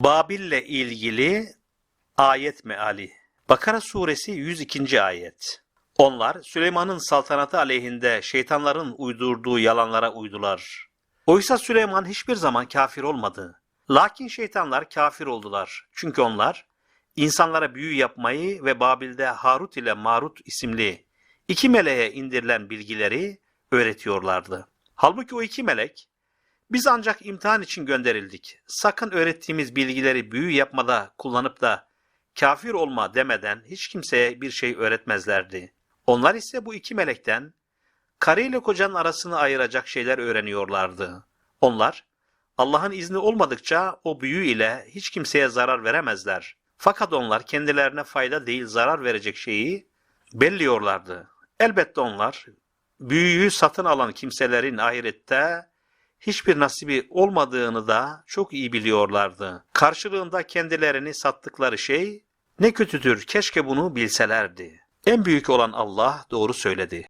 Babil'le ilgili ayet meali. Bakara suresi 102. ayet. Onlar Süleyman'ın saltanatı aleyhinde şeytanların uydurduğu yalanlara uydular. Oysa Süleyman hiçbir zaman kafir olmadı. Lakin şeytanlar kafir oldular. Çünkü onlar insanlara büyü yapmayı ve Babil'de Harut ile Marut isimli iki meleğe indirilen bilgileri öğretiyorlardı. Halbuki o iki melek biz ancak imtihan için gönderildik. Sakın öğrettiğimiz bilgileri büyü yapmada kullanıp da kafir olma demeden hiç kimseye bir şey öğretmezlerdi. Onlar ise bu iki melekten karı ile kocanın arasını ayıracak şeyler öğreniyorlardı. Onlar Allah'ın izni olmadıkça o büyü ile hiç kimseye zarar veremezler. Fakat onlar kendilerine fayda değil zarar verecek şeyi belliyorlardı. Elbette onlar büyüyü satın alan kimselerin ahirette hiçbir nasibi olmadığını da çok iyi biliyorlardı. Karşılığında kendilerini sattıkları şey ne kötüdür keşke bunu bilselerdi. En büyük olan Allah doğru söyledi.